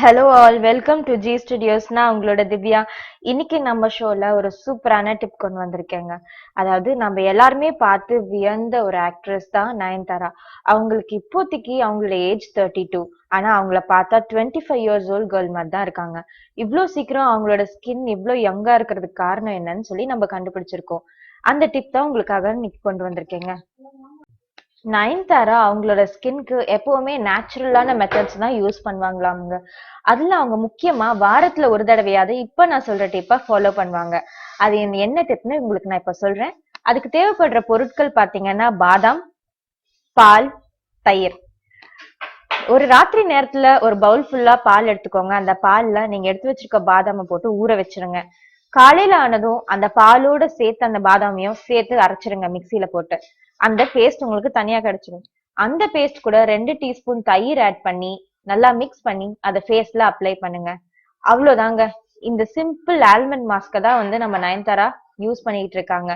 Hello all welcome to G studios நான் உங்களோட திவ்யா. இன்னைக்கு நம்ம ஷோல ஒரு சூப்பரான டிப் கொண்டு வந்திருக்கேங்க. அதாவது நம்ம எல்லாருமே பார்த்து வியந்த ஒரு ஆக்ட்ரஸ் தான் நயன்தாரா. அவங்களுக்கு இப்போதைக்கு அவங்களோட ஏஜ் தேர்ட்டி டூ ஆனா அவங்கள பார்த்தா twenty five years old girl மாதிரி தான் இருக்காங்க. இவ்வளோ சீக்கிரம் அவங்களோட ஸ்கின் இவ்வளோ யங்கா இருக்கிறதுக்கு காரணம் என்னன்னு சொல்லி நம்ம கண்டுபிடிச்சிருக்கோம். அந்த டிப் தான் உங்களுக்காக இன்னைக்கு கொண்டு வந்திருக்கேங்க. நயன்தாரா அவங்களோட ஸ்கின்க்கு எப்பவுமே நேச்சுரலான மெத்தட்ஸ் தான் யூஸ் பண்ணுவாங்களாமுங்க. அதுல அவங்க முக்கியமா வாரத்துல ஒரு தடவையாவது இப்ப நான் சொல்ற டிப்பை ஃபாலோ பண்ணுவாங்க. அது என்ன- என்ன டிப்னு உங்களுக்கு நான் இப்ப சொல்றேன். அதுக்கு தேவைப்படுற பொருட்கள் பாத்தீங்கன்னா பாதாம் பால் தயிர். ஒரு ராத்திரி நேரத்துல ஒரு பவுல் ஃபுல்லா பால் எடுத்துக்கோங்க. அந்த பால்ல நீங்க எடுத்து வச்சிருக்க பாதாமை போட்டு ஊற வச்சிருங்க. காலையில ஆனதும் அந்த பாலோட சேர்த்து அந்த பாதாமையும் சேர்த்து அரைச்சிருங்க மிக்சியில போட்டு. அந்த பேஸ்ட் உங்களுக்கு தனியா கிடைச்சிடும் அந்த பேஸ்ட் கூட ரெண்டு டீஸ்பூன் தயிர் ஆட் பண்ணி நல்லா மிக்ஸ் பண்ணி அதை ஃபேஸ்ல அப்ளை பண்ணுங்க. அவ்வளவுதாங்க இந்த சிம்பிள் ஆல்மண்ட் மாஸ்க்கை தான் வந்து நம்ம நயன்தாரா யூஸ் பண்ணிட்டு இருக்காங்க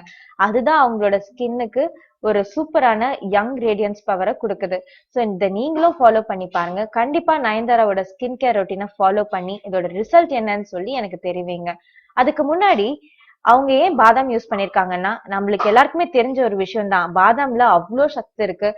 அதுதான் அவங்களோட ஸ்கின்னுக்கு ஒரு சூப்பரான யங் ரேடியன்ஸ் பவரை கொடுக்குது. ஸோ இந்த நீங்களும் ஃபாலோ பண்ணி பாருங்க. கண்டிப்பா நயன்தாராவோட ஸ்கின் கேர் ரொட்டீனை ஃபாலோ பண்ணி இதோட ரிசல்ட் என்னன்னு சொல்லி எனக்கு தெரிவிங்க. அதுக்கு முன்னாடி அவங்க ஏன் பாதாம் யூஸ் பண்ணிருக்காங்கன்னா நம்மளுக்கு எல்லாருக்குமே தெரிஞ்ச ஒரு விஷயம் தான் பாதாம்ல அவ்வளோ சக்தி இருக்கு.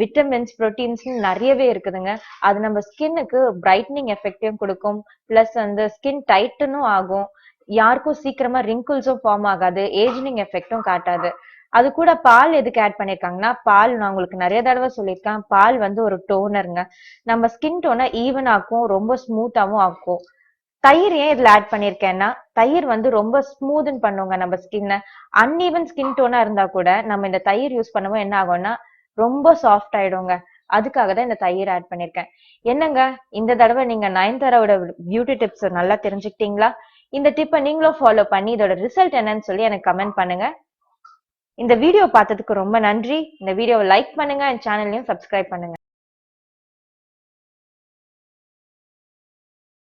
விட்டமின்ஸ் ப்ரோட்டீன்ஸ் நிறையவே இருக்குதுங்க. அது நம்ம ஸ்கின்னுக்கு பிரைட்னிங் எஃபெக்டையும் கொடுக்கும். பிளஸ் அந்த ஸ்கின் டைட்டனும் ஆகும். யாருக்கும் சீக்கிரமா ரிங்கிள்ஸும் ஃபார்ம் ஆகாது ஏஜ்னிங் எஃபெக்டும் காட்டாது. அது கூட பால் எதுக்கு ஆட் பண்ணிருக்காங்கன்னா பால் நான் உங்களுக்கு நிறைய தடவை சொல்லியிருக்கேன். பால் வந்து ஒரு டோனருங்க நம்ம ஸ்கின் டோனை ஈவன் ஆக்கும் ரொம்ப ஸ்மூத்தாவும் ஆக்கும். தயிர் ஏன் இதுல ஆட் பண்ணிருக்கேன்னா தயிர் வந்து ரொம்ப ஸ்மூதன் பண்ணுங்க நம்ம ஸ்கின்னை அன்ஈவன் ஸ்கின் டோனா இருந்தா கூட நம்ம இந்த தயிர் யூஸ் பண்ணவும் என்ன ஆகும்னா ரொம்ப சாஃப்ட் ஆயிடுங்க. அதுக்காக தான் இந்த தயிர் ஆட் பண்ணிருக்கேன். என்னங்க இந்த தடவை நீங்க நயன்தாராவோட பியூட்டி டிப்ஸ் நல்லா தெரிஞ்சுக்கிட்டீங்களா? இந்த டிப்பை நீங்களும் ஃபாலோ பண்ணி இதோட ரிசல்ட் என்னன்னு சொல்லி எனக்கு கமெண்ட் பண்ணுங்க. இந்த வீடியோ பார்த்ததுக்கு ரொம்ப நன்றி. இந்த வீடியோவை லைக் பண்ணுங்க. என் சேனல்லையும் சப்ஸ்கிரைப் பண்ணுங்க.